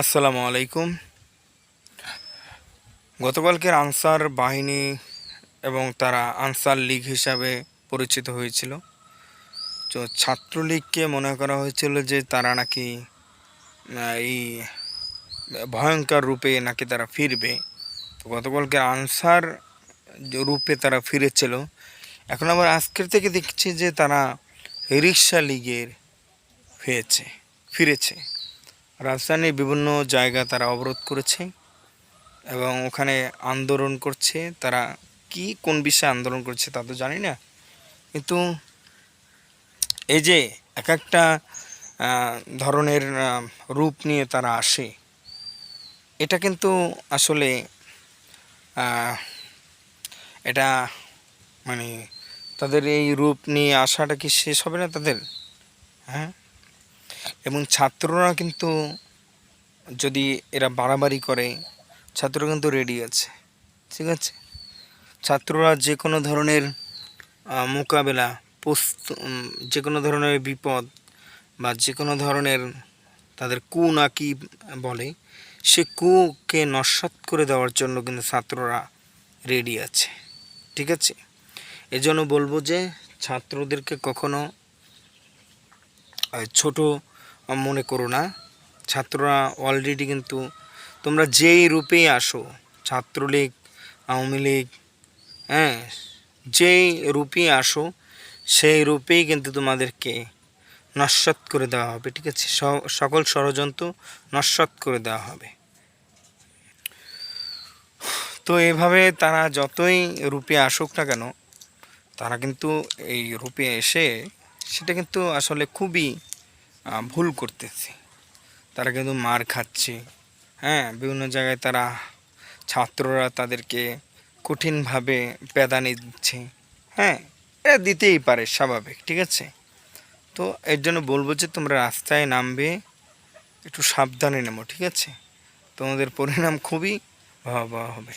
আসসালামু আলাইকুম। গতকালকের আনসার বাহিনী এবং তারা আনসার লীগ হিসাবে পরিচিত হয়েছিল। তো ছাত্রলীগকে মনে করা হয়েছিল যে তারা নাকি এই ভয়ঙ্কর রূপে নাকি তারা ফিরবে। তো গতকালকে আনসার রূপে তারা ফিরেছিল। এখন আবার আজকের থেকে দেখছি যে তারা রিক্সা লীগের হয়েছে, ফিরেছে। রাজধানীর বিভিন্ন জায়গা তারা অবরোধ করেছে এবং ওখানে আন্দোলন করছে। তারা কি, কোন বিষয়ে আন্দোলন করছে তা তো জানি না। কিন্তু এই যে এক একটা ধরনের রূপ নিয়ে তারা আসে, এটা কিন্তু আসলে এটা মানে তাদের এই রূপ নিয়ে আসাটা কি শেষ হবে না তাদের? হ্যাঁ? এবং ছাত্ররা কিন্তু যদি এরা বাড়াবাড়ি করে ছাত্ররা কিন্তু রেডি আছে, ঠিক আছে? ছাত্ররা যে কোনো ধরনের মোকাবেলা, প্রস্ত যে কোনো ধরনের বিপদ বা যে কোনো ধরনের তাদের কু না কি বলে, সে কুকে নস্বাত করে দেওয়ার জন্য কিন্তু ছাত্ররা রেডি আছে, ঠিক আছে? এজন্য বলব যে, ছাত্রদেরকে কখনো ছোট মনে করো না। ছাত্ররা অলরেডি কিন্তু তোমরা যেই রূপেই আসো, ছাত্রলীগ, আওয়ামী লীগ হ্যাঁ যেই রূপেই আসো, সেই রূপেই কিন্তু তোমাদেরকে নস্বাত করে দেওয়া হবে, ঠিক আছে? সকল ষড়যন্ত্র নস্বাত করে দেওয়া হবে। তো এভাবে তারা যতই রূপে আসুক না কেন, তারা কিন্তু এই রূপে এসে, সেটা কিন্তু আসলে খুবই ভুল করতেছে। তারা কিন্তু মার খাচ্ছে। হ্যাঁ বিভিন্ন জায়গায় তারা ছাত্ররা তাদেরকে কঠিনভাবে পেদানি দিচ্ছে। হ্যাঁ এটা দিতেই পারে, স্বাভাবিক, ঠিক আছে? তো এর জন্য বলব যে তোমরা রাস্তায় নামবে, একটু সাবধানে নেমো, ঠিক আছে? তোমাদের পরিণাম খুবই ভয়াবহ হবে।